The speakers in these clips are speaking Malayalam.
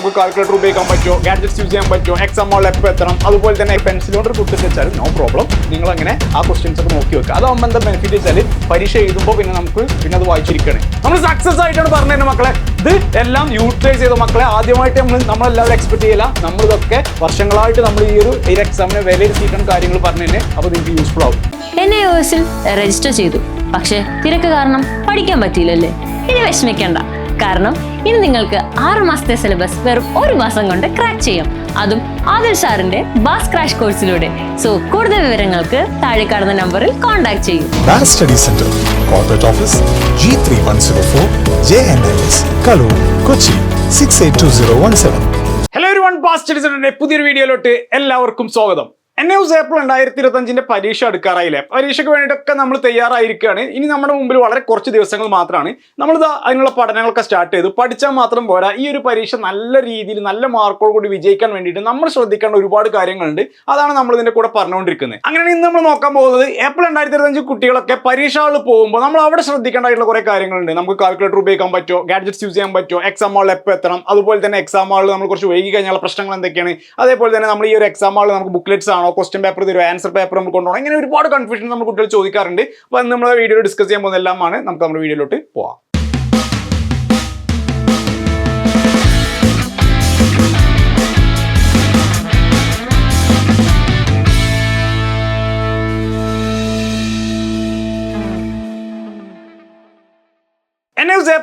നമുക്ക് കാൽക്കുലേറ്റർ ഉപയോഗിക്കാൻ പറ്റുമോ? ഗാഡ്ജറ്റ്സ് യൂസ് ചെയ്യാൻ പറ്റുമോ? എക്സാം ഹോൾ എപ്പോൾ എത്തണം. അതുപോലെ തന്നെ പെൻസിൽ കൊണ്ട് കുത്തി വെച്ചാലും നോ പ്രോബ്ലം നിങ്ങൾ അങ്ങനെ ആ ക്വസ്റ്റ്യൻസ് ഒക്കെ നോക്കി വെക്കുക. അതാവുമ്പോൾ എന്താ ബെനിഫിറ്റ് വെച്ചാൽ പരീക്ഷ എഴുതുമ്പോൾ പിന്നെ നമുക്ക് പിന്നെ അത് വായിച്ചിരിക്കണേ നമ്മൾ സക്സസ് ആയിട്ടാണ് പറഞ്ഞത് മക്കളെ. ഇത് എല്ലാം യൂട്ടിലൈസ് ചെയ്ത മക്കളെ. ആദ്യമായിട്ട് നമ്മൾ നമ്മളെല്ലാവരും എക്സ്പെക്ട് ചെയ്യില്ല നമ്മളിതൊക്കെ വർഷങ്ങളായിട്ട് നമ്മൾ ഈ ഒരു ഈ എക്സാമിനെ വിലയിരുത്തിയിട്ടാണ് കാര്യങ്ങൾ പറഞ്ഞതിന് അപ്പോൾ നിങ്ങൾക്ക് യൂസ്ഫുൾ ആവും. എൻ ഐ രജിസ്റ്റർ ചെയ്തു. പക്ഷേ തിരക്ക് കാരണം പഠിക്കാൻ പറ്റിയില്ലല്ലേ? ഇനി വിഷമിക്കണ്ട. കാരണം ഇനി നിങ്ങൾക്ക് ആറ് മാസത്തെ സിലബസ് വെറും ഒരു മാസം കൊണ്ട് ക്രാക്ക് ചെയ്യാം. അതും ആദിൽ സാറിന്റെ ബാസ് ക്രാഷ് കോഴ്സിലൂടെ സോ കൂടുതൽ വിവരങ്ങൾക്ക് താഴെ കാണുന്ന നമ്പറിൽ കോൺടാക്ട് ചെയ്യും. Mass Study Center, Corporate Office, G3104, JNLS, Kalur, Kochi, 682017. Hello ഒരു വൺ സെന്ററിന്റെ പുതിയൊരു വീഡിയോയിലോട്ട് എല്ലാവർക്കും സ്വാഗതം. എന്നെ യൂസ് ഏപ്രിൽ രണ്ടായിരത്തി ഇരുപത്തഞ്ചിന്റെ പരീക്ഷ അടുക്കാറായില്ലേ പരീക്ഷയ്ക്ക് വേണ്ടിയിട്ടൊക്കെ നമ്മൾ തയ്യാറായിരിക്കുകയാണ്. ഇനി നമ്മുടെ മുമ്പിൽ വളരെ കുറച്ച് ദിവസങ്ങൾ മാത്രമാണ്. നമ്മളിത് അതിനുള്ള പഠനങ്ങളൊക്കെ സ്റ്റാർട്ട് ചെയ്തു. പഠിച്ചാൽ മാത്രം പോരാ. ഈ ഒരു പരീക്ഷ നല്ല രീതിയിൽ നല്ല മാർക്കോട് കൂടി വിജയിക്കാൻ വേണ്ടിയിട്ട് നമ്മൾ ശ്രദ്ധിക്കേണ്ട ഒരുപാട് കാര്യങ്ങളുണ്ട്. അതാണ് നമ്മൾ ഇതിന്റെ കൂടെ പറഞ്ഞുകൊണ്ടിരിക്കുന്നത്. അങ്ങനെ ഇന്ന് നമ്മൾ നോക്കാൻ പോകുന്നത്. ഏപ്രിൽ രണ്ടായിരത്തി ഇരുപത്തഞ്ച് കുട്ടികളൊക്കെ പരീക്ഷകളിൽ പോകുമ്പോൾ നമ്മൾ അവിടെ ശ്രദ്ധിക്കേണ്ടതായിട്ടുള്ള കുറെ കാര്യങ്ങളുണ്ട്. നമുക്ക് കാൽക്കുലേറ്റർ ഉപയോഗിക്കാൻ പറ്റുമോ? ഗാഡ്ജറ്റ്സ് യൂസ് ചെയ്യാൻ പറ്റുമോ? എക്സാം ഹാളിൽ എപ്പോൾ എത്തണം? അതുപോലെ തന്നെ എക്സാം ഹാളിൽ നമ്മൾ കുറച്ച് വൈകി കഴിഞ്ഞാൽ പ്രശ്നങ്ങൾ എന്തൊക്കെയാണ്? അതേപോലെ തന്നെ നമ്മൾ ഈ ഒരു എക്സാം ഹാളിൽ നമുക്ക് ബുക്ക്ലെറ്റ്സ് ആണോ ക്വസ്റ്റ്യൻ പേപ്പർ തരുമോ ആൻസർ പേപ്പർ നമ്മൾ കൊണ്ടുപോകണം. ഇങ്ങനെ ഒരുപാട് കൺഫ്യൂഷൻ നമ്മൾ കുട്ടികൾ ചോദിക്കാറുണ്ട്. അപ്പോൾ നമ്മൾ വീഡിയോ ഡിസ്കസ് ചെയ്യാൻ പോകുന്ന എല്ലാമാണ്. നമുക്ക് നമ്മുടെ വീഡിയോയിലോട്ട് പോവാം.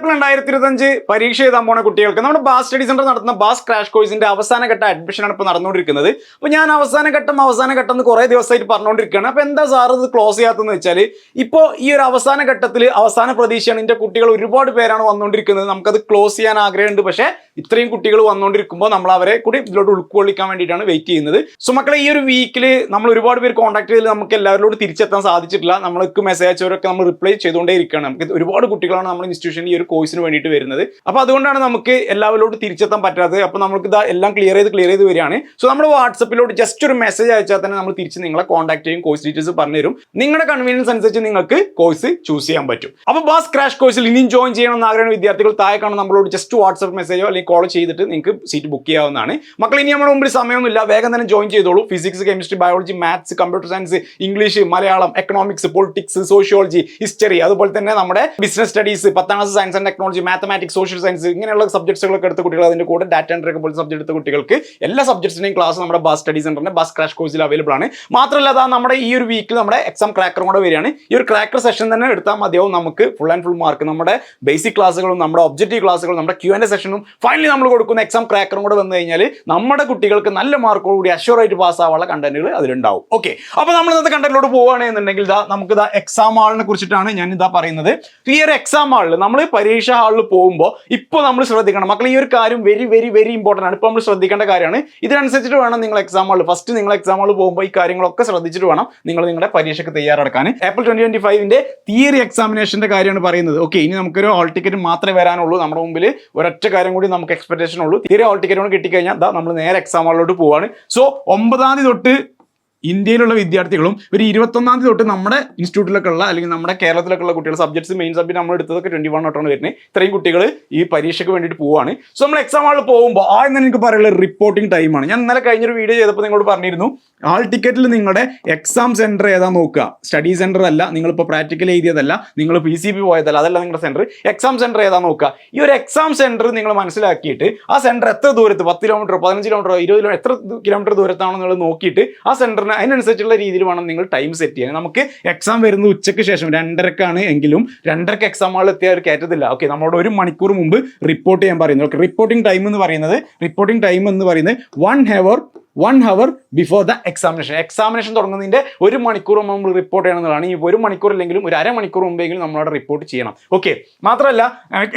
ഏപ്രിൽ രണ്ടായിരത്തി ഇരുപത്തഞ്ച് പരീക്ഷ എഴുതാൻ പോണ കുട്ടികൾക്ക് നമ്മുടെ ബാസ് സ്റ്റഡി സെന്റർ നടത്തുന്ന ബാസ് ക്രാഷ് കോഴ്സിന്റെ അവസാന ഘട്ട അഡ്മിഷൻ അഡ്മിഷനാണ് ഇപ്പോൾ നടന്നുകൊണ്ടിരിക്കുന്നത്. അപ്പോൾ ഞാൻ അവസാന ഘട്ടം അവസാന ഘട്ടം എന്ന് കുറേ ദിവസമായിട്ട് പറഞ്ഞുകൊണ്ടിരിക്കുകയാണ്. അപ്പോൾ എന്താ സാർ ഇത് ക്ലോസ് ചെയ്യാത്തതെന്ന് വെച്ചാൽ ഇപ്പോൾ ഈ ഒരു അവസാന ഘട്ടത്തിൽ അവസാന പ്രതീക്ഷയാണ് എന്റെ കുട്ടികൾ ഒരുപാട് പേരാണ് വന്നുകൊണ്ടിരിക്കുന്നത്. നമുക്കത് ക്ലോസ് ചെയ്യാൻ ആഗ്രഹമുണ്ട്. പക്ഷേ ഇത്രയും കുട്ടികൾ വന്നുകൊണ്ടിരിക്കുമ്പോൾ നമ്മൾ അവരെ കൂടി ഇതിലോട്ട് ഉൾക്കൊള്ളിക്കാൻ വേണ്ടിയിട്ടാണ് വെയിറ്റ് ചെയ്യുന്നത്. സോ മക്കളെ ഈ ഒരു വീക്കിൽ നമ്മൾ ഒരുപാട് പേര് കോൺടാക്ട് ചെയ്ത് നമുക്ക് എല്ലാവരോടും തിരിച്ചെത്താൻ സാധിച്ചിട്ടില്ല. നമ്മൾക്ക് മെസ്സേജ് അയച്ചവരൊക്കെ നമ്മൾ റിപ്ലൈ ചെയ്തുകൊണ്ടേ ഇരിക്കുകയാണ്. നമുക്ക് ഒരുപാട് കുട്ടികളാണ് നമ്മുടെ ഇൻസ്റ്റിറ്റ്യൂഷനിൽ ഈ ഒരു കോഴ്സിന് വേണ്ടിയിട്ട് വരുന്നത്. അപ്പോൾ അതുകൊണ്ടാണ് നമുക്ക് എല്ലാവരോടും തിരിച്ചെത്താൻ പറ്റാത്തത്. അപ്പോൾ നമുക്ക് ഇതാ എല്ലാം ക്ലിയർ ചെയ്ത് ക്ലിയർ ചെയ്ത് വരികയാണ്. സോ നമ്മൾ വാട്സപ്പിലോട്ട് ജസ്റ്റ് ഒരു മെസ്സേജ് അയച്ചാൽ തന്നെ നമ്മൾ തിരിച്ച് നിങ്ങളെ കോൺടാക്ട് ചെയ്യും കോഴ്സ് ഡീറ്റെയിൽസ് പറഞ്ഞു തരും. നിങ്ങളുടെ കൺവീനിയൻസ് അനുസരിച്ച് നിങ്ങൾക്ക് കോഴ്സ് ചൂസ് ചെയ്യാൻ പറ്റും. അപ്പോൾ ബാസ് ക്രാഷ് കോഴ്സിൽ ഇനിയും ജോയിൻ ചെയ്യണമെന്ന് ആഗ്രഹം വിദ്യാർത്ഥികൾ താഴെ കാണുന്ന നമ്മളോട് ജസ്റ്റ് വാട്സപ്പ് മെസ്സേജോ അല്ലെങ്കിൽ കോൾ ചെയ്തിട്ട് നിങ്ങൾക്ക് സീറ്റ് ബുക്ക് ചെയ്യാവുന്നതാണ്. മക്കൾ ഇനി നമ്മുടെ മുമ്പിൽ സമയമൊന്നുമില്ല. വേഗം തന്നെ ജോയിൻ ചെയ്തോളൂ. Physics chemistry biology maths computer science English Malayalam economics politics sociology history അതുപോലെ തന്നെ നമ്മുടെ ബിസിനസ് സ്റ്റഡീസ് പത്താം class science and technology mathematics social science ഇങ്ങനെയുള്ള സബ്ജക്ട്സുകളൊക്കെ എടുത്ത കുട്ടികൾ അതിന്റെ കൂടെ ഡാറ്റ എൻട്രി ഒക്കെ പോലത്തെ സബ്ജക്ട് എടുത്ത കുട്ടികൾക്ക് എല്ലാ സബ്ജക്ട്സിന്റെയും ക്ലാസ് നമ്മുടെ ബസ് സ്റ്റഡി സെന്ററിന്റെ ബസ് ക്രാഷ് കോഴ്സിൽ അവൈലബിൾ ആണ്. മാത്രമല്ല അതാ നമ്മുടെ ഈ ഒരു വീക്കിൽ നമ്മുടെ എക്സാം ക്രാക്കറും കൂടെ വരികയാണ്. ഈ ഒരു ക്രാക്കർ സെഷൻ തന്നെ എടുത്താൽ മതിയാവും നമുക്ക് ഫുൾ ആൻഡ് ഫുൾ മാർക്ക് നമ്മുടെ ബേസിക് ക്ലാസ്സുകളും നമ്മുടെ ഒബ്ജക്റ്റീവ് ക്ലാസ്സുകളും നമ്മുടെ ക്യു എന്റെ സെഷനും ഫൈനലി നമ്മൾ കൊടുക്കുന്ന എക്സാം ക്രാക്കറും കൂടെ വന്നു കഴിഞ്ഞാൽ നമ്മുടെ കുട്ടികൾക്ക് നല്ല മാർക്കോടുകൂടി കൂടി അഷ്യൂർ ആയിട്ട് പാസ് ആവാനുള്ള കണ്ടന്റുകൾ അതിലുണ്ടാവും. ഓക്കെ അപ്പോൾ നമ്മൾ ഇന്നത്തെ കണ്ടന്റിലോട്ട് പോവുകയാണെന്നുണ്ടെങ്കിൽ ഇതാ നമുക്ക് ഇതാ എക്സാം ആളിനെ കുറിച്ചിട്ടാണ് ഞാൻ ഇതാ പറയുന്നത്. ഈ ഒരു എക്സാം ആളിൽ നമ്മൾ പരീക്ഷ ഹാളിൽ പോകുമ്പോൾ ഇപ്പോൾ നമ്മൾ ശ്രദ്ധിക്കണം. മക്കൾ ഈ ഒരു കാര്യം വെരി വെരി വെരി ഇമ്പോർട്ടന്റ് ആണ്. ഇപ്പോൾ നമ്മൾ ശ്രദ്ധിക്കേണ്ട കാര്യമാണ്. ഇതിനനുസരിച്ചിട്ട് വേണം നിങ്ങൾ എക്സാം ഹാളിൽ. ഫസ്റ്റ് നിങ്ങൾ എക്സാം ഹാളിൽ പോകുമ്പോൾ ഈ കാര്യങ്ങളൊക്കെ ശ്രദ്ധിച്ചിട്ട് വേണം നിങ്ങൾ നിങ്ങളുടെ പരീക്ഷയ്ക്ക് തയ്യാറെടുക്കാൻ. ഏപ്രിൽ ട്വന്റി ട്വന്റി ഫൈവിന്റെ തിയറി എക്സാമിനേഷന്റെ കാര്യമാണ് പറയുന്നത്. ഓക്കെ ഇനി നമുക്കൊരു ഹോൾ ടിക്കറ്റ് മാത്രമേ വരാനുള്ളൂ. നമ്മുടെ മുമ്പിൽ ഒരൊറ്റ കാര്യം കൂടി നമുക്ക് എക്സ്പെക്ടേഷൻ ഉള്ളൂ. തിയറി ഹോൾ ടിക്കറ്റ് കൂടി കിട്ടിക്കഴിഞ്ഞാൽ നമ്മൾ നേരെ എക്സാം ഹാളിലോട്ട് പോവാണ്. സോ ഒമ്പതാം തീയതി തൊട്ട് ഇന്ത്യയിലുള്ള വിദ്യാർത്ഥികളും ഒരു ഇരുപത്തൊന്നാം തീയതി തൊട്ട് നമ്മുടെ ഇൻസ്റ്റിറ്റ്യൂട്ടിലൊക്കെ ഉള്ള അല്ലെങ്കിൽ നമ്മുടെ കേരളത്തിലൊക്കെ ഉള്ള കുട്ടികൾ സബ്ജക്ട്സ് മെയിൻ സബ്ജക്ട് നമ്മൾ എടുത്തതൊക്കെ ട്വന്റി വൺ തൊട്ടാണ് വരുന്നത്. ഇത്രയും കുട്ടികൾ ഈ പരീക്ഷയ്ക്ക് വേണ്ടിയിട്ട് പോവാണ്. സോ നമ്മൾ എക്സാം ഹാളിൽ പോകുമ്പോൾ ആ എന്ന് എനിക്ക് പറയുള്ള റിപ്പോർട്ടിംഗ് ടൈമാണ് ഞാൻ ഇന്നലെ കഴിഞ്ഞൊരു വീഡിയോ ചെയ്തപ്പോൾ നിങ്ങളോട് പറഞ്ഞിരുന്നു ആൾ ടിക്കറ്റിൽ നിങ്ങളുടെ എക്സാം സെന്റർ ഏതാ നോക്കുക? സ്റ്റഡി സെന്റർ അല്ല നിങ്ങളിപ്പോൾ പ്രാക്ടിക്കൽ എഴുതിയതല്ല നിങ്ങൾ പി സി ബി പോയതല്ല അതല്ല നിങ്ങളുടെ സെന്റർ എക്സാം സെന്റർ ഏതാ നോക്കുക? ഈ ഒരു എക്സാം സെന്റർ നിങ്ങൾ മനസ്സിലാക്കിയിട്ട് ആ സെന്റർ എത്ര ദൂരത്ത്? പത്ത് കിലോമീറ്റർ പതിനഞ്ച് കിലോമീറ്റർ ഇരുപത് കിലോമീറ്റർ എത്ര കിലോമീറ്റർ ദൂരത്താണോ നിങ്ങൾ നോക്കിയിട്ട് ആ സെന്ററിന് അതിനനുസരിച്ചുള്ള രീതിയിൽ വേണം നിങ്ങൾ ടൈം സെറ്റ് ചെയ്യാൻ. നമുക്ക് എക്സാം വരുന്നത് ഉച്ചയ്ക്ക് ശേഷം രണ്ടരക്കാണ് എങ്കിലും രണ്ടരക്ക് എക്സാം ആൾ എത്തിയ ഒരു കയറ്റത്തില്ല ഓക്കെ നമ്മളോട് ഒരു മണിക്കൂർ മുമ്പ് റിപ്പോർട്ട് ചെയ്യാൻ പറയുന്നു. റിപ്പോർട്ടിംഗ് ടൈം എന്ന് പറയുന്നത് റിപ്പോർട്ടിംഗ് ടൈം എന്ന് പറയുന്നത് one hour one hour before the examination examination തുടങ്ങുന്നതിന്റെ ഒരു മണിക്കൂർ മുമ്പ് നമ്മൾ റിപ്പോർട്ട് ചെയ്യണമെന്നുള്ളതാണ്. ഈ ഒരു മണിക്കൂർ ഇല്ലെങ്കിലും ഒരു അരമണിക്കൂർ മുമ്പെങ്കിലും നമ്മളവിടെ റിപ്പോർട്ട് ചെയ്യണം. ഓക്കെ മാത്രമല്ല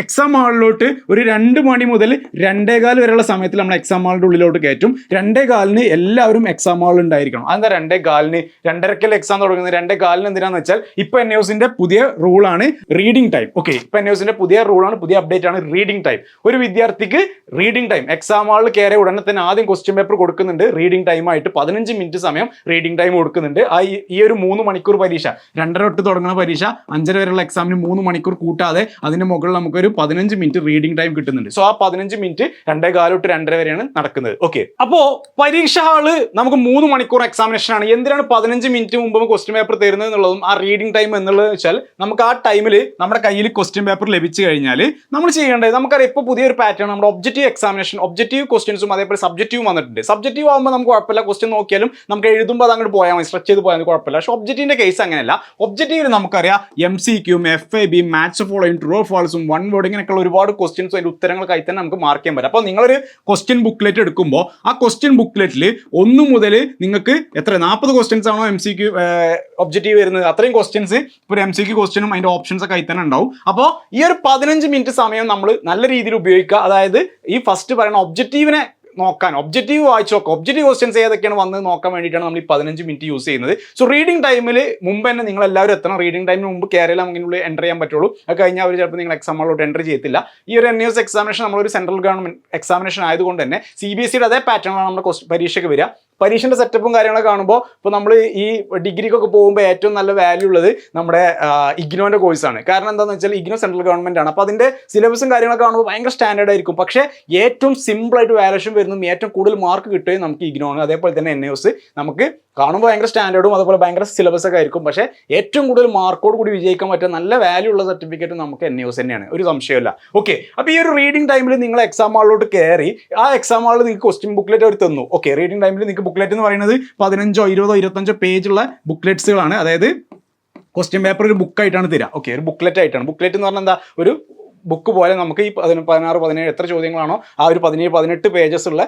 എക്സാം ഹാളിലോട്ട് ഒരു രണ്ട് മണി മുതൽ രണ്ടേകാൽ വരെയുള്ള സമയത്തിൽ നമ്മൾ എക്സാം ഹാളിന്റെ ഉള്ളിലോട്ട് കയറ്റും. രണ്ടേ കാലിന് എല്ലാവരും എക്സാം ഹാളിൽ ഉണ്ടായിരിക്കണം. അതെന്താ രണ്ടേ കാലിന്? രണ്ടരക്കൽ എക്സാം തുടങ്ങുന്നത്? രണ്ടേ കാലിന് എന്തിനാന്ന് വെച്ചാൽ ഇപ്പൊ എൻ ന്യൂസിന്റെ പുതിയ റൂളാണ് റീഡിംഗ് ടൈം ഓക്കെ ഇപ്പൊ എൻ ന്യൂസിന്റെ പുതിയ റൂളാണ് പുതിയ അപ്ഡേറ്റ് ആണ് റീഡിംഗ് ടൈം ഒരു വിദ്യാർത്ഥിക്ക് റീഡിംഗ് ടൈം എക്സാം ഹാളിൽ കയറിയ ഉടനെ തന്നെ ആദ്യം ക്വസ്റ്റ്യൻ പേപ്പർ കൊടുക്കുന്നുണ്ട്. റീഡിംഗ് ടൈമായിട്ട് പതിനഞ്ച് മിനിറ്റ് സമയം റീഡിംഗ് ടൈം കൊടുക്കുന്നുണ്ട്. ആ ഈ- ഒരു മൂന്ന് മണിക്കൂർ പരീക്ഷ രണ്ടര തൊട്ട് തുടങ്ങുന്ന പരീക്ഷ അഞ്ചര വരെയുള്ള എക്സാമിന് മൂന്ന് മണിക്കൂർ കൂട്ടാതെ അതിന് മുകളിൽ നമുക്കൊരു പതിനഞ്ച് മിനിറ്റ് റീഡിംഗ് ടൈം കിട്ടുന്നുണ്ട്. സോ ആ പതിനഞ്ച് മിനിറ്റ് രണ്ടേ കാൽ തൊട്ട് രണ്ടര വരെയാണ് നടക്കുന്നത്. ഓക്കെ അപ്പോ പരീക്ഷ ഹാൾ നമുക്ക് മൂന്ന് മണിക്കൂർ എക്സാമിനേഷൻ ആണ്. എന്തിനാണ് പതിനഞ്ച് മിനിറ്റ് മുമ്പ് ക്വസ്റ്റ്യൻ പേപ്പർ തരുന്നത് എന്നുള്ളതും ആ റീഡിംഗ് ടൈം എന്നുള്ളത് വെച്ചാൽ നമുക്ക് ആ ടൈമിൽ നമ്മുടെ കയ്യിൽ ക്വസ്റ്റ്യൻ പേപ്പർ ലഭിച്ചു കഴിഞ്ഞാൽ നമ്മൾ ചെയ്യേണ്ടത് നമുക്കറിയാം ഇപ്പോൾ പുതിയൊരു പാറ്റേൺ നമ്മുടെ ഒബ്ജക്റ്റീവ് എക്സാമിനേഷൻ ഒബ്ജക്റ്റീവ് ക്വസ്റ്റ്യൻസും അതേപോലെ സബ്ജക്റ്റീവ് വന്നിട്ടുണ്ട്. സബ്ജക്റ്റീവ് ആകുമ്പോൾ നമുക്ക് കുഴപ്പമില്ല. ക്വസ്റ്റ്യൻ നോക്കിയാലും നമുക്ക് എഴുതുമ്പോൾ അത് അങ്ങോട്ട് പോയാൽ മതി. സ്ട്രെച്ച് ചെയ്ത് പോയാൽ കുഴപ്പമില്ല. പക്ഷേ ഒബ്ജക്റ്റീവിന്റെ കേസ് അങ്ങനെയല്ല. ഒബ്ജക്റ്റീവിൽ നമുക്കറിയാം എം സി ക്യൂം എഫ് ഐ ബി മാത്സ് ഫോളോയും ട്രൂ ഫാൾസും വൺ വേർഡ് ഇങ്ങനെയൊക്കെയുള്ള ഒരുപാട് ക്വസ്റ്റ്യൻസും ഉത്തരങ്ങൾ ഉത്തരങ്ങൾക്കായി തന്നെ നമുക്ക് മാർക്ക് ചെയ്യാൻ പറ്റും. അപ്പോൾ നിങ്ങളൊരു ക്വസ്റ്റ്യൻ ബുക്ക്ലെറ്റ് എടുക്കുമ്പോൾ ആ ക്വസ്റ്റ്യൻ ബുക്ക്ലെറ്റിൽ ഒന്ന് മുതൽ നിങ്ങൾക്ക് എത്ര? നാൽപ്പത് ക്വസ്റ്റ്യൻസ് ആണോ എം സി ക്യൂ ഒബ്ജക്റ്റീവ് വരുന്നത്? അത്രയും ക്വസ്റ്റ്യൻസ് ഇപ്പോൾ എം സി ക്യൂ ക്വസ്റ്റ്യനും അതിന്റെ ഓപ്ഷൻസ് ഒക്കെ ആയി തന്നെ ഉണ്ടാവും. അപ്പോൾ ഈ ഒരു പതിനഞ്ച് മിനിറ്റ് സമയം നമ്മൾ നല്ല രീതിയിൽ ഉപയോഗിക്കുക. അതായത് ഈ ഫസ്റ്റ് പറയുന്ന ഒബ്ജക്റ്റീവിനെ നോക്കാൻ. ഒബ്ജക്റ്റീവ് വായിച്ചു നോക്കാം. ഒബ്ജക്റ്റീവ് ക്വസ്റ്റ്യൻസ് ഏതൊക്കെയാണ് വന്ന് നോക്കാൻ വേണ്ടിയിട്ടാണ് നമ്മൾ ഈ പതിനഞ്ച് മിനിറ്റ് യൂസ് ചെയ്യുന്നത്. സോ റീഡിംഗ് ടൈമിൽ മുമ്പ് തന്നെ നിങ്ങൾ എല്ലാവരും എത്തണം റീഡിംഗ് ടൈമിന് മുമ്പ് കയറിയാൽ അങ്ങനെയുള്ള എന്റർ ചെയ്യാൻ പറ്റുള്ളൂ. അത് കഴിഞ്ഞാൽ അവർ ചിലപ്പോൾ നിങ്ങൾ എക്സാമുകളോട്ട് എന്റർ ചെയ്യത്തില്ല. ഈ ഒരു എൻ എക്സാമിനേഷൻ നമ്മളൊരു സെൻട്രൽ ഗവൺമെന്റ് എക്സാമിനേഷൻ ആയതുകൊണ്ട് തന്നെ സി ബി എസ് സിയുടെ അതേ പാറ്റേണാണ് നമ്മുടെ പരീക്ഷയ്ക്ക് വരിക. പരീക്ഷന്റെ സെറ്റപ്പും കാര്യങ്ങളൊക്കെ കാണുമ്പോൾ ഇപ്പോൾ നമ്മൾ ഈ ഡിഗ്രിക്കൊക്കെ പോകുമ്പോൾ ഏറ്റവും നല്ല വാല്യൂ ഉള്ളത് നമ്മുടെ ഇഗ്നോന്റെ കോഴ്സാണ് കാരണം എന്താണെന്ന് വെച്ചാൽ ഇഗ്നോ സെൻട്രൽ ഗവൺമെന്റ് ആണ്. അപ്പോൾ അതിന്റെ സിലബസും കാര്യങ്ങളൊക്കെ കാണുമ്പോൾ ഭയങ്കര സ്റ്റാൻഡേർഡ് ആയിരിക്കും. പക്ഷേ ഏറ്റവും സിമ്പിളായിട്ട് വാല്യൂഷൻ വരുന്നതും ഏറ്റവും കൂടുതൽ മാർക്ക് കിട്ടുകയും നമുക്ക് ഇഗ്നോ ആണ് അതേപോലെ തന്നെ എൻ നമുക്ക് കാണുമ്പോൾ ഭയങ്കര സ്റ്റാൻഡേർഡും അതുപോലെ ഭയങ്കര സിലബസ് ഒക്കെ ആയിരിക്കും. പക്ഷേ ഏറ്റവും കൂടുതൽ മാർക്കോട് കൂടി വിജയിക്കാൻ പറ്റുന്ന നല്ല വാല്യൂ ഉള്ള സർട്ടിഫിക്കറ്റ് നമുക്ക് എൻ യൂസ് തന്നെയാണ്. ഒരു സംശയമില്ല ഓക്കെ അപ്പോൾ ഈ ഒരു റീഡിംഗ് ടൈമിൽ നിങ്ങൾ എക്സാം ഹാളിലോട്ട് കയറി ആ എക്സാം ഹാളിൽ നിങ്ങൾക്ക് ക്വസ്റ്റ്യൻ ബുക്ക്ലെറ്റ് അവർ തന്നു. ഓക്കെ റീഡിംഗ് ടൈമിൽ നിങ്ങൾക്ക് ബുക്ക്ലെറ്റ് എന്ന് പറയുന്നത് പതിനഞ്ചോ ഇരുപതോ ഇരുപത്തഞ്ചോ പേജുള്ള ബുക്ക്ലെറ്റ്സുകളാണ് അതായത് ക്വസ്റ്റ്യൻ പേപ്പർ ഒരു ബുക്കായിട്ടാണ് തരിക ഓക്കെ ഒരു ബുക്ക്ലെറ്റ് ആയിട്ടാണ്. ബുക്ക്ലെറ്റ് എന്ന് പറഞ്ഞാൽ എന്താ? ഒരു ബുക്ക് പോലെ നമുക്ക് ഈ പതിന പതിനാറ് പതിനേഴ് എത്ര ചോദ്യങ്ങളാണോ ആ ഒരു പതിനേഴ് പതിനെട്ട് പേജസ് ഉള്ള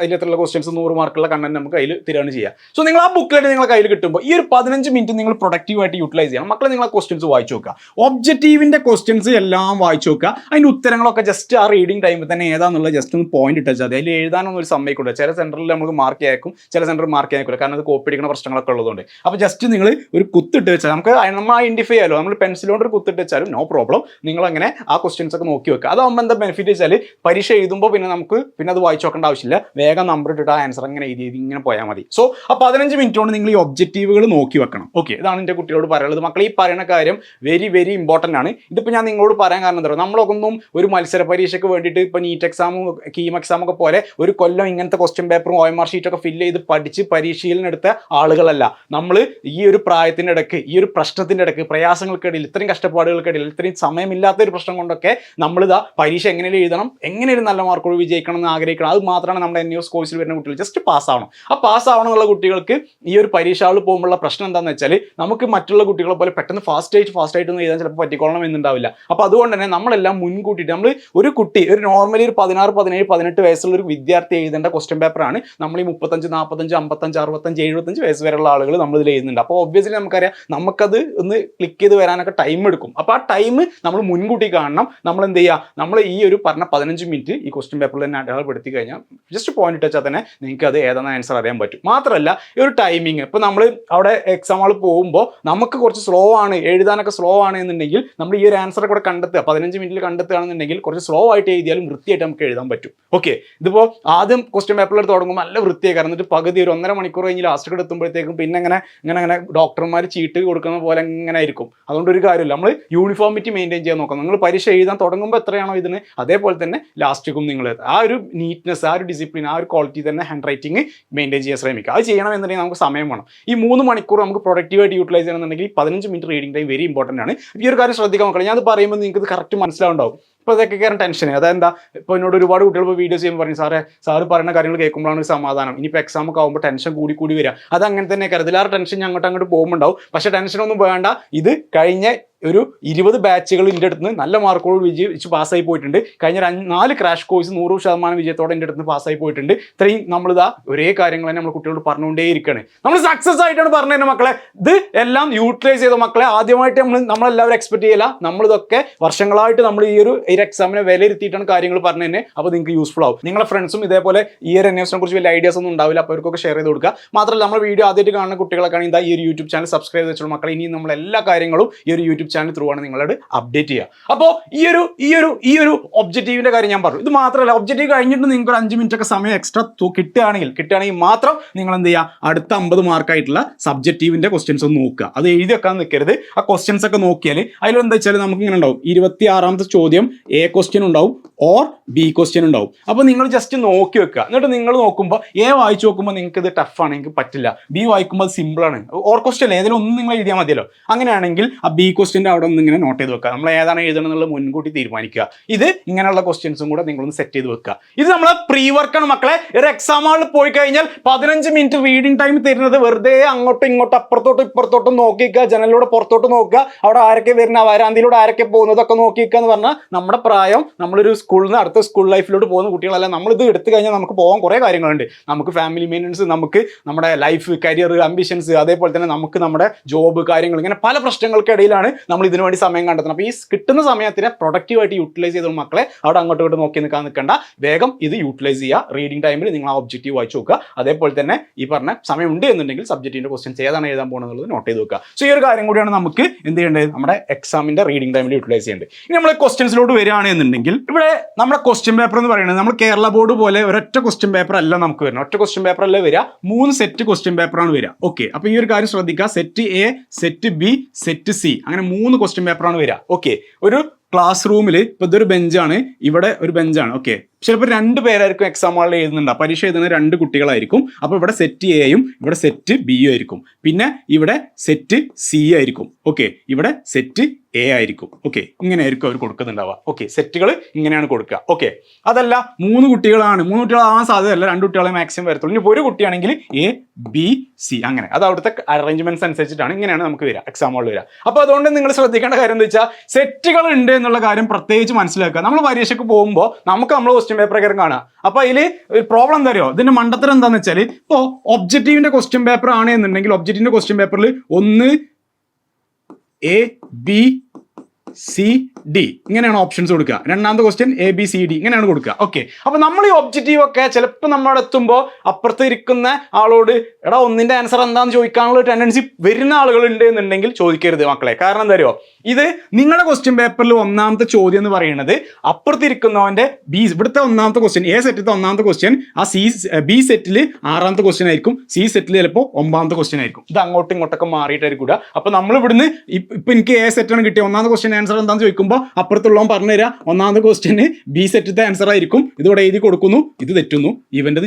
അതിൽ എത്രയുള്ള ക്വസ്റ്റ്യൻസ് നൂറ് മാർക്കുള്ള കണ്ടന്റ് നമുക്ക് അതിൽ തിരാണ് ചെയ്യാം. സോ നിങ്ങൾ ആ ബുക്കിലായിട്ട് നിങ്ങൾ കയ്യിൽ കിട്ടുമ്പോൾ ഈ ഒരു പതിനഞ്ച് മിനിറ്റ് നിങ്ങൾ പ്രൊഡക്റ്റീവായിട്ട് യൂട്ടിലൈസ് ചെയ്യണം. മക്കളെ നിങ്ങൾ ആ ക്വസ്റ്റ്യൻസ് വായിച്ചു നോക്കുക. ഒബ്ജക്റ്റീവിന്റെ ക്വസ്റ്റ്യൻസ് എല്ലാം വായിച്ചു നോക്കുക. അതിന്റെ ഉത്തരങ്ങളൊക്കെ ജസ്റ്റ് ആ റീഡിംഗ് ടൈമിൽ തന്നെ ഏതാന്നുള്ള ജസ്റ്റ് ഒന്ന് പോയിന്റ് ഇട്ടാൽ മതി. അതിൽ എഴുതാനൊന്നും ഒരു സമ്മതിക്കില്ല ചില സെന്ററിൽ നമുക്ക് മാർക്ക് ആയിരിക്കും ചില സെന്ററിൽ മാർക്ക് ആയിരിക്കില്ല കാരണം അത് കോപ്പി അടിക്കുന്ന പ്രശ്നങ്ങളൊക്കെ ഉള്ളതുകൊണ്ട്. അപ്പോൾ ജസ്റ്റ് നിങ്ങൾ ഒരു കുത്തിട്ട് വെച്ചാൽ നമുക്ക് നമ്മൾ ഐഡന്റിഫൈ ചെയ്യാലോ. നമ്മൾ പെൻസിലോണ്ട് ഒരു കുത്തിട്ട് വെച്ചാലും നോ പ്രോബ്ലം നിങ്ങൾ അങ്ങനെ ആ ക്വസ്റ്റ്യൻസ് ഒക്കെ നോക്കി വെക്കുക. അതാകുമ്പോൾ എന്താ ബെനിഫിറ്റ് വെച്ചാൽ പരീക്ഷ എഴുതുമ്പോൾ പിന്നെ നമുക്ക് പിന്നെ അത് വായിച്ചു നോക്കേണ്ട ആവശ്യമില്ല. വേഗം നമ്പർ ഇട്ടിട്ട് ആ ആൻസർ അങ്ങനെ എഴുതി ഇങ്ങനെ പോയാൽ മതി. സോ ആ പതിനഞ്ച് മിനിറ്റ് കൊണ്ട് നിങ്ങൾ ഈ ഒബ്ജക്റ്റീവുകൾ നോക്കി വെക്കണം. ഓക്കെ ഇതാണ് എന്റെ കുട്ടികളോട് പറയുന്നത് മക്കൾ ഈ പറയുന്ന കാര്യം വെരി വെരി ഇമ്പോർട്ടന്റ് ആണ്. ഇതിപ്പോൾ ഞാൻ നിങ്ങളോട് പറയാൻ കാരണം എന്താ പറയുക നമ്മളൊക്കെ ഒന്നും ഒരു മത്സര പരീക്ഷയ്ക്ക് വേണ്ടിയിട്ട് ഇപ്പോൾ നീറ്റ് എക്സാമും കീം എക്സാമും ഒക്കെ പോലെ ഒരു കൊല്ലം ഇങ്ങനത്തെ ക്വസ്റ്റ്യൻ പേപ്പറും ഒ എം ആർ ഷീറ്റൊക്കെ ഫില്ല് ചെയ്ത് പഠിച്ച് പരിശീലനം എടുത്ത ആളുകളല്ല. നമ്മൾ ഈ ഒരു പ്രായത്തിന്റെ ഇടയ്ക്ക് ഈ ഒരു പ്രശ്നത്തിന്റെ ഇടയ്ക്ക് പ്രയാസങ്ങൾക്കിടയിൽ ഇത്രയും കഷ്ടപ്പാടുകൾക്കിടയിൽ ഇത്രയും സമയമില്ലാത്ത ഒരു പ്രശ്നം കൊണ്ടൊക്കെ നമ്മളിതാ പരീക്ഷ എങ്ങനെ എഴുതണം എങ്ങനെ ഒരു നല്ല മാർക്കോട് വിജയിക്കണം എന്ന് ആഗ്രഹിക്കണം. അത് മാത്രമാണ് നമ്മുടെ എൻ ന്യൂസ് കോഴ്സിൽ വരുന്ന കുട്ടികൾ ജസ്റ്റ് പാസ്സാവണം ആ പാസ്സാവണം എന്നുള്ള കുട്ടികൾക്ക് ഈ ഒരു പരീക്ഷകളിൽ പോകുമ്പോഴുള്ള പ്രശ്നം എന്താണെന്ന് വെച്ചാൽ നമുക്ക് മറ്റുള്ള കുട്ടികളെ പോലെ പെട്ടെന്ന് ഫാസ്റ്റ് ആയിട്ട് ഫാസ്റ്റ് ആയിട്ട് എഴുതാൻ ചിലപ്പോൾ പറ്റിക്കോളണം എന്നുണ്ടാവില്ല. അപ്പോൾ അതുകൊണ്ട് തന്നെ നമ്മളെല്ലാം മുൻകൂട്ടിയിട്ട് നമ്മൾ ഒരു കുട്ടി ഒരു നോർമലി ഒരു പതിനാറ് പതിനേഴ് പതിനെട്ട് വയസ്സുള്ള ഒരു വിദ്യാർത്ഥി എഴുതേണ്ട ക്വസ്റ്റ്യൻ പേപ്പറാണ് നമ്മൾ ഈ മുപ്പത്തഞ്ച് നാൽപ്പത്തഞ്ച് അമ്പത്തഞ്ച് അറുപത്തഞ്ച് എഴുപത്തഞ്ച് വയസ്സ് വരെയുള്ള ആളുകൾ നമ്മൾ ഇതിൽ എഴുതുന്നുണ്ട്. അപ്പോൾ ഒബ്വിയസ്ലി നമുക്കറിയാം നമുക്കത് ഒന്ന് ക്ലിക്ക് ചെയ്ത് വരാനൊക്കെ ടൈം എടുക്കും. അപ്പോൾ ആ ടൈം നമ്മൾ മുൻകൂട്ടി കാണണം. നമ്മൾ എന്ത് ചെയ്യുക നമ്മൾ ഈ ഒരു പറഞ്ഞ പതിനഞ്ച് മിനിറ്റ് ഈ ക്വസ്റ്റ്യൻ പേപ്പറിൽ തന്നെ അടയാളപ്പെടുത്തി കഴിഞ്ഞാൽ ജസ്റ്റ് പോയിന്റ് വെച്ചാൽ തന്നെ നിങ്ങൾക്ക് അത് ഏതാണ് ആൻസർ അറിയാൻ പറ്റും. മാത്രമല്ല ഈ ഒരു ടൈമിങ് ഇപ്പോൾ നമ്മൾ അവിടെ എക്സാം ആൾ പോകുമ്പോൾ നമുക്ക് കുറച്ച് സ്ലോ ആണ് എഴുതാനൊക്കെ സ്ലോ ആണ് എന്നുണ്ടെങ്കിൽ നമ്മൾ ഈ ഒരു ആൻസർ കൂടെ കണ്ടെത്തുക. പതിനഞ്ച് മിനിറ്റിൽ കണ്ടെത്തുകയാണെന്നുണ്ടെങ്കിൽ കുറച്ച് സ്ലോ ആയിട്ട് എഴുതിയാലും വൃത്തിയായിട്ട് നമുക്ക് എഴുതാൻ പറ്റും. ഓക്കെ ഇതിപ്പോൾ ആദ്യം ക്വസ്റ്റ്യൻ പേപ്പറിൽ തുടങ്ങുമ്പോൾ നല്ല വൃത്തിയായി കാരണം എന്നിട്ട് പകുതി ഒരു ഒന്നര മണിക്കൂർ കഴിഞ്ഞ് ലാസ്റ്റ് എത്തുമ്പോഴത്തേക്കും പിന്നെ അങ്ങനെ ഇങ്ങനെ അങ്ങനെ ഡോക്ടർമാർ ചീട്ട് കൊടുക്കുന്ന പോലെ എങ്ങനെ ആയിരിക്കും. അതുകൊണ്ട് ഒരു കാര്യമില്ല. നമ്മൾ യൂണിഫോമിറ്റി മെയിന്റെയിൻ ചെയ്യാൻ നോക്കാം നിങ്ങൾ പരീക്ഷ എഴുതാൻ തുടങ്ങുമ്പോൾ എത്രയാണോ ഇതിന്? അതേപോലെ തന്നെ ലാസ്റ്റിക്കും നിങ്ങൾ ആ ഒരു നീറ്റ്നെസ് ആ ഒരു ഡിസിപ്ലിൻ ആ ഒരു ക്വാളിറ്റി തന്നെ ഹാൻഡ് റൈറ്റിംഗ് മെയിന്റെയിൻ ചെയ്യാൻ ശ്രമിക്കുക. അത് ചെയ്യണമെന്നുണ്ടെങ്കിൽ നമുക്ക് സമയം വേണം. ഈ മൂന്ന് മണിക്കൂർ നമുക്ക് പ്രൊഡക്റ്റീവായിട്ട് യൂട്ടിലൈസ് ചെയ്യണമെന്നുണ്ടെങ്കിൽ പതിനഞ്ച് minute reading time very important ആണ്. ഈ ഒരു കാര്യം ശ്രദ്ധിക്കാൻ നോക്കണം ഞാൻ അത് പറയുമ്പോൾ നിങ്ങൾക്ക് ഇത് കറക്റ്റ് മനസ്സിലാവുണ്ടാവും. ഇപ്പോൾ അതൊക്കെ കയറും ടെൻഷൻ അതെന്താ? ഇപ്പോൾ എന്നോട് ഒരുപാട് കുട്ടികൾ ഇപ്പോൾ വീഡിയോസ് ചെയ്യുമ്പോൾ പറഞ്ഞു സാറേ സാറ് പറയുന്ന കാര്യങ്ങൾ കേൾക്കുമ്പോഴാണ് ഒരു സമാധാനം. ഇനിയിപ്പോൾ എക്സാം ഒക്കെ ആകുമ്പോൾ ടെൻഷൻ കൂടി കൂടി വരിക. അത് അങ്ങനെ തന്നെ കരുതലാറ് ടെൻഷൻ ഞാൻ അങ്ങോട്ട് അങ്ങോട്ട് പോകുമ്പോണ്ടാവും. പക്ഷേ ടെൻഷനൊന്നും വേണ്ട. ഇത് കഴിഞ്ഞ ഒരു ഇരുപത് ബാച്ചുകൾ എന്റെ അടുത്ത് നിന്ന് നല്ല മാർക്കോട് വിജയിച്ച് പാസ്സായി പോയിട്ടുണ്ട്. കഴിഞ്ഞ നാല് ക്രാഷ് കോഴ്സ് നൂറ് ശതമാനം വിജയത്തോടെ എന്റെ അടുത്ത് നിന്ന് പാസ്സായി പോയിട്ടുണ്ട്. ഇത്രയും നമ്മളിതാ ഒരേ കാര്യങ്ങൾ തന്നെ നമ്മൾ കുട്ടികളോട് പറഞ്ഞുകൊണ്ടേ ഇരിക്കുകയാണ് നമ്മൾ സക്സസ് ആയിട്ടാണ് പറഞ്ഞു തന്നെ മക്കളെ. ഇത് എല്ലാം യൂട്ടിലൈസ് ചെയ്ത മക്കളെ. ആദ്യമായിട്ട് നമ്മൾ നമ്മളെല്ലാവരും എക്സ്പെക്ട് ചെയ്യില്ല നമ്മളിതൊക്കെ വർഷങ്ങളായിട്ട് നമ്മൾ ഈ ഒരു ഒരു എക്സാമിനെ വിലയിരുത്തിയിട്ടാണ് കാര്യങ്ങൾ പറഞ്ഞു തന്നെ അപ്പോൾ നിങ്ങൾക്ക് യൂസ്ഫുൾ ആവും. നിങ്ങളുടെ ഫ്രണ്ട്സും ഇതേപോലെ ഈ ഒരു കുറിച്ച് വലിയ ഐഡിയാസ് ഒന്നും ഉണ്ടാവില്ല. അപ്പോൾ അവർക്കൊക്കെ ഷെയർ ചെയ്ത് കൊടുക്കുക. മാത്രമല്ല നമ്മുടെ വീഡിയോ ആദ്യമായിട്ട് കാണുന്ന കുട്ടികളൊക്കെ ഇതാ ഈ ഒരു യൂട്യൂബ് ചാനൽ സബ്സ്ക്രൈബ് വെച്ചുള്ള മക്കളെ ഇനി നമ്മൾ എല്ലാ കാര്യങ്ങളും ഈ ഒരു യൂട്യൂബ് ചാനൽ ത്രൂ ആണ് നിങ്ങളോട് അപ്ഡേറ്റ് ചെയ്യുക. അപ്പോൾ ഈ ഒരു ഈ ഒരു ഈ ഒരു ഒബ്ജക്റ്റീവിന്റെ കാര്യം ഞാൻ പറഞ്ഞു. ഇത് മാത്രമല്ല ഒബ്ജക്റ്റീവ് കഴിഞ്ഞിട്ട് നിങ്ങൾക്ക് ഒരു അഞ്ച് മിനിറ്റ് ഒക്കെ സമയം എക്സ്ട്രാ കിട്ടുകയാണെങ്കിൽ കിട്ടുകയാണെങ്കിൽ മാത്രം നിങ്ങൾ എന്ത് ചെയ്യുക? അടുത്ത അമ്പത് മാർക്കായിട്ടുള്ള സബ്ജക്റ്റീവിന്റെ ക്വസ്റ്റ്യൻസ് ഒന്ന് നോക്കുക. അത് എഴുതി വെക്കാൻ നിൽക്കരുത്. ആ ക്വസ്റ്റ്യൻസ് ഒക്കെ നോക്കിയാൽ അതിലെന്താ വെച്ചാൽ നമുക്ക് ഇങ്ങനെ ഉണ്ടാവും. ഇരുപത്തി ആറാമത്തെ ചോദ്യം എ ക്വസ്റ്റ്യൻ ഉണ്ടാവും ഓർ ബി ക്വസ്റ്റ്യൻ ഉണ്ടാവും. അപ്പോൾ നിങ്ങൾ ജസ്റ്റ് നോക്കി വെക്കുക. എന്നിട്ട് നിങ്ങൾ നോക്കുമ്പോൾ എ വായിച്ചു നോക്കുമ്പോൾ നിങ്ങൾക്ക് ഇത് ടഫാണ് നിങ്ങൾക്ക് പറ്റില്ല. ബി വായിക്കുമ്പോൾ സിമ്പിളാണ് ഓർ ക്വസ്റ്റ്യൻ ഏതെങ്കിലും ഒന്നും നിങ്ങൾ എഴുതിയാൽ മതിയല്ലോ. അങ്ങനെയാണെങ്കിൽ ആ ബി ക്വസ്റ്റ്യന്റെ അവിടെ ഒന്ന് ഇങ്ങനെ നോട്ട് ചെയ്ത് വെക്കുക. നമ്മൾ ഏതാണ് എഴുതണം എന്നുള്ളത് മുൻകൂട്ടി തീരുമാനിക്കുക. ഇത് ഇങ്ങനെയുള്ള ക്വസ്റ്റ്യൻസും കൂടെ നിങ്ങളൊന്ന് സെറ്റ് ചെയ്ത് വെക്കുക. ഇത് നമ്മൾ പ്രീ വർക്കാണ് മക്കളെ. ഒരു എക്സാം ഹാളിൽ പോയി കഴിഞ്ഞാൽ പതിനഞ്ച് മിനിറ്റ് റീഡിംഗ് ടൈം തരുന്നത് വെറുതെ അങ്ങോട്ടും ഇങ്ങോട്ടും അപ്പുറത്തോട്ടും ഇപ്പുറത്തോട്ടും നോക്കിക്കുക ജനലിലൂടെ പുറത്തോട്ട് നോക്കുക. അവിടെ ആരൊക്കെ വരുന്ന? വരാന്തിയിലൂടെ ആരൊക്കെ പോകുന്നതൊക്കെ നോക്കിക്കുക എന്ന് പറഞ്ഞാൽ നമ്മുടെ പ്രായം നമ്മളൊരു സ്കൂളിൽ നിന്ന് അടുത്ത സ്കൂൾ ലൈഫിലോട്ട് പോകുന്ന കുട്ടികളല്ല. നമ്മളിത് എടുത്തു കഴിഞ്ഞാൽ നമുക്ക് പോകാൻ കുറേ കാര്യങ്ങളുണ്ട്. നമുക്ക് ഫാമിലി മെയിന്റനൻസ് നമുക്ക് നമ്മുടെ ലൈഫ് കരിയർ അംബിഷൻസ് അതേപോലെ തന്നെ നമുക്ക് നമ്മുടെ ജോബ് കാര്യങ്ങൾ ഇങ്ങനെ പല പ്രശ്നങ്ങൾക്കിടയിലാണ് നമ്മൾ ഇതിനു വേണ്ടി സമയം കണ്ടെത്തുന്നത്. അപ്പോൾ ഈ കിട്ടുന്ന സമയത്തിനെ പ്രൊഡക്റ്റീവായിട്ട് യൂട്ടിലൈസ് ചെയ്ത മക്കളെ അവിടെ അങ്ങോട്ടും ഇങ്ങോട്ട് നോക്കി നിൽക്കാൻ നിൽക്കേണ്ട. വേഗം ഇത് യൂട്ടിലൈസ് ചെയ്യുക. റീഡിംഗ് ടൈമിൽ നിങ്ങൾ ആ ഒബ്ജക്റ്റീവ് വായിച്ചു നോക്കുക. അതേപോലെ തന്നെ ഈ പറഞ്ഞ സമയം ഉണ്ട് എന്നുണ്ടെങ്കിൽ സബ്ജക്റ്റിന്റെ ക്വസ്റ്റ്യൻസ് ഏതാണ് എഴുതാൻ പോകുന്നത് നോട്ട് ചെയ്ത് വെക്കുക സോ ഈ ഒരു കാര്യം കൂടിയാണ് നമുക്ക് എന്ത് ചെയ്യേണ്ടത്? നമ്മുടെ എക്സാമിന്റെ റീഡിംഗ് ടൈമിൽ യൂട്ടിലൈസ് ചെയ്യേണ്ടത്. ഇനി നമ്മൾ ക്വസ്റ്റ്യൻസിലോട്ട് വരികയാണ് എന്നുണ്ടെങ്കിൽ ഇവിടെ നമ്മുടെ ക്വസ്റ്റ്യൻ പേപ്പർ എന്ന് പറയുന്നത് നമ്മൾ കേരള ബോർഡ് പോലെ ഒരൊറ്റ ക്വസ്റ്റ്യൻ പേപ്പർ അല്ല നമുക്ക് വരുന്നത്. ഒറ്റ ക്വസ്റ്റ്യൻ പേപ്പർ അല്ല വരിക. മൂന്ന് സെറ്റ് ക്വസ്റ്റ്യൻ പേപ്പറാണ് വരിക. ഓക്കെ അപ്പോൾ ഈ ഒരു കാര്യം ശ്രദ്ധിക്കുക. Set A set B set C അങ്ങനെ മൂന്ന് ക്വസ്റ്റ്യൻ പേപ്പറാണ് വരിക. ഓക്കെ ഒരു ക്ലാസ് റൂമിൽ ഇപ്പോൾ ഇതൊരു ബെഞ്ചാണ് ഇവിടെ ഒരു ബെഞ്ചാണ് ഓക്കെ ചിലപ്പോൾ രണ്ട് പേരായിരിക്കും എക്സാം ഹാളിൽ എഴുതുന്നുണ്ട്. പരീക്ഷ എഴുതുന്ന രണ്ട് കുട്ടികളായിരിക്കും. അപ്പോൾ ഇവിടെ സെറ്റ് എയും ഇവിടെ സെറ്റ് ബിയും ആയിരിക്കും. പിന്നെ ഇവിടെ സെറ്റ് സി ആയിരിക്കും. ഓക്കെ ഇവിടെ സെറ്റ് എ ആയിരിക്കും. ഓക്കെ ഇങ്ങനെ ആയിരിക്കും അവർ കൊടുക്കുന്നുണ്ടാവുക. ഓക്കെ സെറ്റുകൾ ഇങ്ങനെയാണ് കൊടുക്കുക. ഓക്കെ അതല്ല മൂന്ന് കുട്ടികളാണ്. മൂന്ന് കുട്ടികളാവാൻ സാധ്യതയല്ല. രണ്ട് കുട്ടികളെ മാക്സിമം വരത്തുള്ളൂ. ഇനി ഒരു കുട്ടിയാണെങ്കിൽ എ ബി സി അങ്ങനെ. അത് അവിടുത്തെ അറേഞ്ച്മെന്റ്സ് അനുസരിച്ചിട്ടാണ് ഇങ്ങനെയാണ് നമുക്ക് വരിക. എക്സാം ഹാളിൽ വരിക. അപ്പോൾ അതുകൊണ്ട് നിങ്ങൾ ശ്രദ്ധിക്കേണ്ട കാര്യം എന്താ വെച്ചാൽ സെറ്റുകൾ ഉണ്ട് എന്നുള്ള കാര്യം പ്രത്യേകിച്ച് മനസ്സിലാക്കുക. നമ്മൾ പരീക്ഷയ്ക്ക് പോകുമ്പോൾ നമുക്ക് നമ്മൾ ക്വസ്റ്റ്യൻ പേപ്പർ കയറും കാണുക. അപ്പോൾ അതിൽ പ്രോബ്ലം എന്താ ഇതിന്റെ മണ്ടത്തരം എന്താണെന്ന് വെച്ചാൽ ഇപ്പോൾ ഒബ്ജക്റ്റീവിന്റെ ക്വസ്റ്റ്യൻ പേപ്പർ ആണ് എന്നുണ്ടെങ്കിൽ ഒബ്ജക്റ്റീവിന്റെ ക്വസ്റ്റ്യൻ പേപ്പറിൽ ഒന്ന് എ ബി സി ഡി ഇങ്ങനെയാണ് ഓപ്ഷൻസ് കൊടുക്കുക. രണ്ടാമത്തെ question A B C D ഇങ്ങനെയാണ് കൊടുക്കുക. ഓക്കെ അപ്പൊ നമ്മൾ ഈ ഒബ്ജക്റ്റീവ് ഒക്കെ ചിലപ്പോൾ നമ്മളവിടെ എത്തുമ്പോൾ അപ്പുറത്ത് ഇരിക്കുന്ന ആളോട് എടാ ഒന്നിന്റെ ആൻസർ എന്താണെന്ന് ചോദിക്കാനുള്ള ടെൻഡൻസി വരുന്ന ആളുകളുണ്ട് എന്നുണ്ടെങ്കിൽ ചോദിക്കരുത് മക്കളെ. കാരണം എന്താ ഇത് നിങ്ങളുടെ ക്വസ്റ്റ്യൻ പേപ്പറിൽ ഒന്നാമത്തെ ചോദ്യം എന്ന് പറയുന്നത് അപ്പുറത്തിരിക്കുന്നവന്റെ ബി ഇവിടുത്തെ ഒന്നാമത്തെ ക്വസ്റ്റ്യൻ എ സെറ്റിലെ ഒന്നാമത്തെ ക്വസ്റ്റ്യൻ ആ സി ബി സെറ്റിൽ ആറാമത്തെ ക്വസ്റ്റ്യൻ ആയിരിക്കും. സി സെറ്റിൽ ചിലപ്പോൾ ഒമ്പാമത്തെ ക്വസ്റ്റ്യൻ ആയിരിക്കും. ഇത് അങ്ങോട്ടും ഇങ്ങോട്ടൊക്കെ മാറിയിട്ടായിരിക്കും ഇടുക. അപ്പൊ നമ്മൾ ഇവിടുന്ന് ഇപ്പൊ എനിക്ക് എ സെറ്റാണ് കിട്ടിയ. ഒന്നാമത്തെ ക്വസ്റ്റ്യൻ ആൻസർ എന്താണെന്ന് ചോദിക്കുമ്പോൾ അപ്പുറത്തുള്ളവൻ പറഞ്ഞു തരാം ഒന്നാമത്തെ ക്വസ്റ്റ്യന് ബി സെറ്റത്തെ ആൻസർ ആയിരിക്കും. ഇതിവിടെ എഴുതി കൊടുക്കുന്നു. ഇത് തെറ്റുന്നു. ഇവന്റെ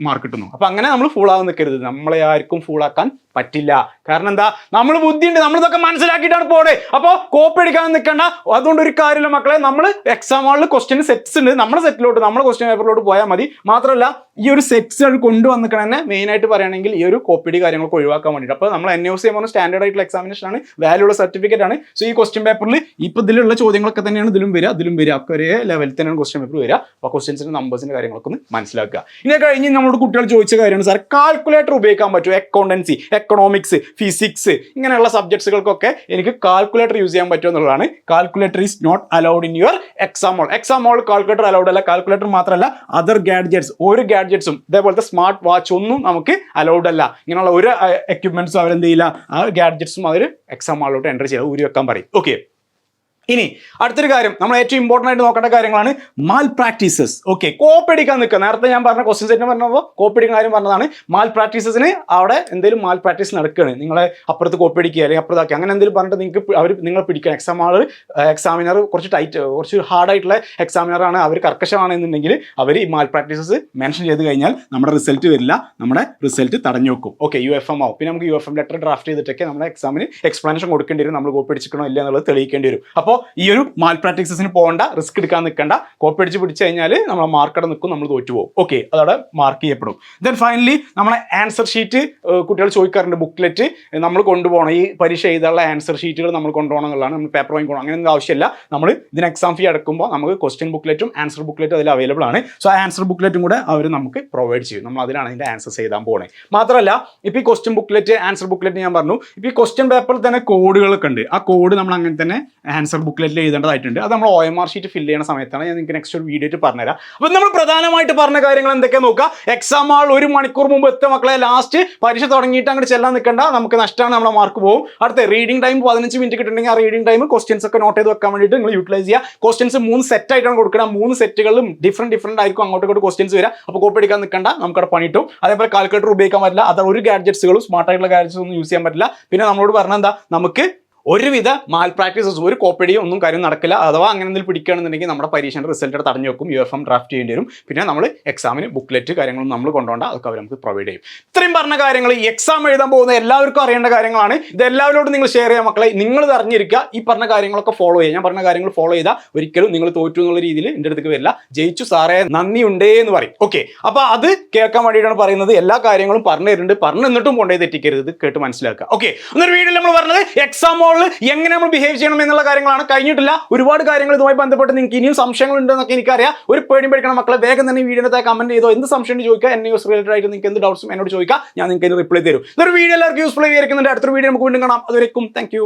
മാർക്ക് കിട്ടുന്നു അപ്പൊ അങ്ങനെ നമ്മൾ ഫുൾ ആവാൻ നിൽക്കരുത് നമ്മളെ ആർക്കും ഫുൾ ആക്കാൻ പറ്റില്ല. കാരണം എന്താ? നമ്മൾ ബുദ്ധിയുണ്ട്. നമ്മളിതൊക്കെ മനസ്സിലാക്കിയിട്ടാണ് പോണേ. അപ്പോൾ കോപ്പി അടിക്കാൻ നിൽക്കണ്ട അതുകൊണ്ട് ഒരു കാര്യമില്ല മക്കളെ. നമ്മൾ എക്സാം ഹാളിൽ ക്വസ്റ്റ്യൻ സെറ്റ്സ് ഉണ്ട്. നമ്മുടെ സെറ്റിലോട്ട് നമ്മുടെ ക്വസ്റ്റ്യൻ പേപ്പറിലോട്ട് പോയാൽ മതി. മാത്രമല്ല ഈ ഒരു സെറ്റ്സ് കൊണ്ടുവന്നിക്കണ തന്നെ മെയിൻ ആയിട്ട് പറയുകയാണെങ്കിൽ ഈ ഒരു കോപ്പിടി കാര്യങ്ങളൊക്കെ ഒഴിവാക്കാൻ വേണ്ടിയിട്ട്. അപ്പോൾ നമ്മൾ എൻ ഒ സി പറഞ്ഞ സ്റ്റാൻഡേർഡ് ആയിട്ടുള്ള എക്സാമിനേഷൻ ആണ്. വാല്യൂ ഉള്ള സർട്ടിഫിക്കറ്റ് ആണ്. സോ ഈ ക്വസ്റ്റ്യൻ പേപ്പറിൽ ഇപ്പോൾ ഇതിലുള്ള ചോദ്യങ്ങളൊക്കെ തന്നെയാണ് ഇതിലും വരിക. അതിലും വരിക. ഒക്കെ ഒരേ ലെവലിൽ തന്നെയാണ് ക്വസ്റ്റ്യൻ പേപ്പർ വരിക. അപ്പോൾ ക്വസ്റ്റ്യൻസിന്റെ നമ്പേഴ്സിന്റെ കാര്യങ്ങളൊക്കെ ഒന്ന് മനസ്സിലാക്കുക. അത് കഴിഞ്ഞ് നമ്മളോട് കുട്ടികൾ ചോദിച്ച കാര്യമാണ്. സാർ കാൽക്കുലേറ്റർ ഉപയോഗിക്കാൻ പറ്റുമോ? അക്കൗണ്ടൻസി എക്കണോമിക്സ് ഫിസിക്സ് ഇങ്ങനെയുള്ള സബ്ജക്ട്സുകൾക്കൊക്കെ എനിക്ക് കാൽക്കുലേറ്റർ യൂസ് ചെയ്യാൻ പറ്റുമോ എന്നുള്ളതാണ്. Calculator is not allowed in your exam hall exam hall calculator allowed അല്ല. കാൽക്കുലേറ്റർ മാത്രമല്ല അതർ ഗാഡ്ജറ്റ്സ് ഒരു ഗാഡ്ജറ്റ്സും ഇതേപോലത്തെ സ്മാർട്ട് വാച്ച് ഒന്നും നമുക്ക് അലൗഡ് അല്ല. ഇങ്ങനെയുള്ള ഒരു എക്യുപ്മെന്റ്സും അവരെന്ത് ചെയ്യില്ല? ആ ഗാഡ്ജറ്റ്സും അവർ എക്സാം ഹാളിലോട്ട് എന്റർ ചെയ്യുക ഊരി വെക്കാൻ പറയും. ഓക്കെ ഇനി അടുത്തൊരു കാര്യം നമ്മൾ ഏറ്റവും ഇമ്പോർട്ടന്റ് ആയിട്ട് നോക്കേണ്ട കാര്യങ്ങളാണ് മാൽ പ്രാക്ടീസസ് ഓക്കെ കോപ്പടിക്കാൻ നിൽക്കുക. നേരത്തെ ഞാൻ പറഞ്ഞ ക്വസ്റ്റ്യൻ സെറ്റ് പറഞ്ഞപ്പോൾ കോപ്പടിക്കുന്ന കാര്യം പറഞ്ഞതാണ്. മാൽ പ്രാക്ടീസസിന് അവിടെ എന്തെങ്കിലും മാൽ പ്രാക്ടീസ് നടക്കുകയാണ് നിങ്ങളെ അപ്പുറത്ത് കോപ്പടിക്കുക അല്ലെങ്കിൽ അപ്പുറത്താക്കി അങ്ങനെ എന്തെങ്കിലും പറഞ്ഞിട്ട് നിങ്ങൾക്ക് അവർ നിങ്ങളെ പിടിക്കുക എക്സാം ആൾ എക്സാമിനർ കുറച്ച് ടൈറ്റ് കുറച്ച് ഹാർഡായിട്ടുള്ള എക്സാമിനറാണ് അവർ കർക്കശമാണെന്നുണ്ടെങ്കിൽ അവർ ഈ മാൽ പ്രാക്ടീസസ് മെൻഷൻ ചെയ്ത് കഴിഞ്ഞാൽ നമ്മുടെ റിസൾട്ട് വരില്ല. നമ്മുടെ റിസൾട്ട് തടഞ്ഞു വെക്കും. ഓക്കെ യു എഫ് എം ആവും. പിന്നെ നമുക്ക് U F M letter draft ചെയ്തിട്ടൊക്കെ നമ്മുടെ എക്സാമിന് എക്സ്പ്ലനേഷൻ കൊടുക്കേണ്ടി വരും. നമ്മൾ കോപ്പി അടിച്ചിക്കണോ ഇല്ല എന്നുള്ളത് തെളിയിക്കേണ്ടി വരും. അപ്പോൾ ഈ ഒരു മാൽ പ്രാക്ടീസസിന് പോകേണ്ട റിസ്ക് എടുക്കാൻ നിൽക്കേണ്ട. കോപ്പി അടിച്ച് പിടിച്ച് കഴിഞ്ഞാൽ നമ്മളെ മാർക്കടെ നിൽക്കും നമ്മൾ തോറ്റു പോകും. ഓക്കെ അതവിടെ മാർക്ക് ചെയ്യപ്പെടും. ദെൻ ഫൈനലി നമ്മളെ ആൻസർ ഷീറ്റ് കുട്ടികൾ ചോദിക്കാറുണ്ട് ബുക്ക്ലെറ്റ് നമ്മൾ കൊണ്ടുപോകണം. ഈ പരീക്ഷ എഴുതാനുള്ള ആൻസർ ഷീറ്റുകൾ നമ്മൾ കൊണ്ടുപോകണം എന്നുള്ളതാണ്. നമ്മൾ പേപ്പർ വാങ്ങിക്കണം അങ്ങനെ ഒന്നും ആവശ്യമില്ല. നമ്മൾ ഇതിന് എക്സാം ഫീ അടക്കുമ്പോൾ നമുക്ക് ക്വസ്റ്റ്യൻ ബുക്ക്ലെറ്റും ആൻസർ ബുക്ക്ലെറ്റും അതിൽ അവൈലബിൾ ആണ്. സോ ആൻസർ ബുക്ക്ലെറ്റും കൂടെ അവർ നമുക്ക് പ്രൊവൈഡ് ചെയ്യും. നമ്മൾ അതിലാണ് അതിന്റെ ആൻസേഴ്സ് എഴുതാൻ പോകണേ മാത്രമല്ല ഇപ്പോൾ ഈ ക്വസ്റ്റ്യൻ ബുക്ക്ലെറ്റ് ആൻസർ ബുക്ക്ലെറ്റ് ഞാൻ പറഞ്ഞു. ഇപ്പോൾ ഈ ക്വസ്റ്റ്യൻ പേപ്പറിൽ തന്നെ കോഡുകളൊക്കെ ഉണ്ട്. ആ കോഡ് നമ്മൾ അങ്ങനെ തന്നെ ആൻസർ ബുക്ക്ലെറ്റിൽ എഴുതേണ്ടതായിട്ടുണ്ട്. അത് നമ്മൾ O M R sheet fill ചെയ്യുന്ന സമയത്താണ് ഞാൻ നിങ്ങൾക്ക് നെക്സ്റ്റ് ഒരു വീഡിയോ ആയിട്ട് പറഞ്ഞുതരാം. അപ്പോൾ നമ്മൾ പ്രധാനമായിട്ട് പറഞ്ഞ കാര്യങ്ങൾ എന്തൊക്കെയാണ് നോക്കുക. എക്സാം ആൾ ഒരു മണിക്കൂർ മുമ്പ് എത്തുക മക്കളെ ലാസ്റ്റ് പരീക്ഷ തുടങ്ങിയിട്ട് അങ്ങോട്ട് ചെല്ലാൻ നിൽക്കണ്ട നമുക്ക് നഷ്ടമാണ് നമ്മുടെ മാർക്ക് പോകും അടുത്ത റീഡിംഗ് ടൈം പതിനഞ്ച് മിനിറ്റ് കിട്ടുന്നെങ്കിൽ ആ റീഡിംഗ് ടൈം ക്വസ്റ്റ്യൻസ് ഒക്കെ നോട്ട് ചെയ്ത് വെക്കാൻ വേണ്ടിയിട്ട് നിങ്ങൾ യൂട്ടിലൈസ് ചെയ്യുക. ക്വസ്റ്റ്യൻസ് മൂന്ന് സെറ്റ് ആയിട്ടാണ് കൊടുക്കണം. മൂന്ന് സെറ്റുകളിലും ഡിഫറെന്റ് ഡിഫറെന്റ് ആയിരിക്കും അങ്ങോട്ട് ഇങ്ങോട്ട് ക്വസ്റ്റ്യൻസ് വരിക. അപ്പോൾ കോപ്പി എടുക്കാൻ നിൽക്കണ്ട നമുക്കവിടെ പണിയിട്ടും. അതേപോലെ കാൽക്കുലേറ്റർ ഉപയോഗിക്കാൻ പറ്റില്ല. അത് ഒരു ഗാഡ്ജറ്റ്സുകളും സ്മാർട്ട് ആയിട്ടുള്ള ഗാഡ്ജറ്റ്സ് ഒന്നും യൂസ് ചെയ്യാൻ പറ്റില്ല. പിന്നെ നമ്മളോട് പറഞ്ഞാൽ എന്താ? നമുക്ക് ഒരുവിധ മാൽ പ്രാക്ടീസസ് ഒരു കോപ്പടിയോ ഒന്നും കാര്യം നടക്കില്ല. അഥവാ അങ്ങനെ എന്തെങ്കിലും പിടിക്കുകയാണെന്നുണ്ടെങ്കിൽ നമ്മുടെ പരീക്ഷയുടെ റിസൾട്ട് തടഞ്ഞു വെക്കും യു എഫ് എം ഡ്രാഫ്റ്റ് ചെയ്യേണ്ടി വരും. പിന്നെ നമ്മൾ എക്സാമിന് ബുക്ക്ലെറ്റ് കാര്യങ്ങളും നമ്മൾ കൊണ്ടുപോകേണ്ട അതൊക്കെ അവർ നമുക്ക് പ്രൊവൈഡ് ചെയ്യും. ഇത്രയും പറഞ്ഞ കാര്യങ്ങൾ ഈ എക്സാം എഴുതാൻ പോകുന്ന എല്ലാവർക്കും അറിയേണ്ട കാര്യങ്ങളാണ്. ഇത് എല്ലാവരോടും നിങ്ങൾ ഷെയർ ചെയ്യാൻ മക്കളെ. നിങ്ങൾ അറിഞ്ഞിരിക്കുക. ഈ പറഞ്ഞ കാര്യങ്ങളൊക്കെ ഫോളോ ചെയ്യുക. ഞാൻ പറഞ്ഞ കാര്യങ്ങൾ ഫോളോ ചെയ്താൽ ഒരിക്കലും നിങ്ങൾ തോറ്റു എന്നുള്ള രീതിയിൽ എന്റെ അടുത്തേക്ക് വരില്ല. ജയിച്ചു സാറേ നന്ദി ഉണ്ടേ എന്ന് പറയും. ഓക്കെ അപ്പോൾ അത് കേൾക്കാൻ വേണ്ടിയിട്ടാണ് പറയുന്നത്. എല്ലാ കാര്യങ്ങളും പറഞ്ഞു തരുന്നുണ്ട്. പറഞ്ഞു എന്നിട്ടും കൊണ്ടുപോയി തെറ്റിക്കരുത്. കേട്ട് മനസ്സിലാക്കുക. ഓക്കെ എന്നൊരു വീഡിയോയിൽ നമ്മൾ പറഞ്ഞത് എക്സാം ഹോളിൽ എങ്ങനെ നമ്മൾ ബിഹേവ് ചെയ്യണം എന്നുള്ള കാര്യങ്ങളാണ്. കഴിഞ്ഞിട്ടില്ല. ഒരുപാട് കാര്യങ്ങൾ ഇതുമായി ബന്ധപ്പെട്ട് നിങ്ങൾക്ക് ഇനിയും സംശയങ്ങൾ ഉണ്ടെന്നൊക്കെ എനിക്കറിയാം. ഒരു പേടി പേടിക്കണം മക്കളെ വേഗം തന്നെ ഈ വീഡിയോയുടെ കമന്റ് ചെയ്തോ എന്ത് സംശയം ചോദിക്കുക. എന്നെ യൂസ് റിലേറ്റഡ് ആയിട്ട് നിങ്ങൾക്ക് എന്ത് ഡൗട്ട്സും എന്നോട് ചോദിക്കുക ഞാൻ നിങ്ങൾക്ക് റിപ്ലൈ തരും. ഇതൊരു വീഡിയോ എല്ലാവർക്കും യൂസ്ഫുൾ ആയിരിക്കുന്നുണ്ട് അടുത്തൊരു വീഡിയോ നമുക്ക് വീണ്ടും കാണാം. അതുവരെക്കും താങ്ക്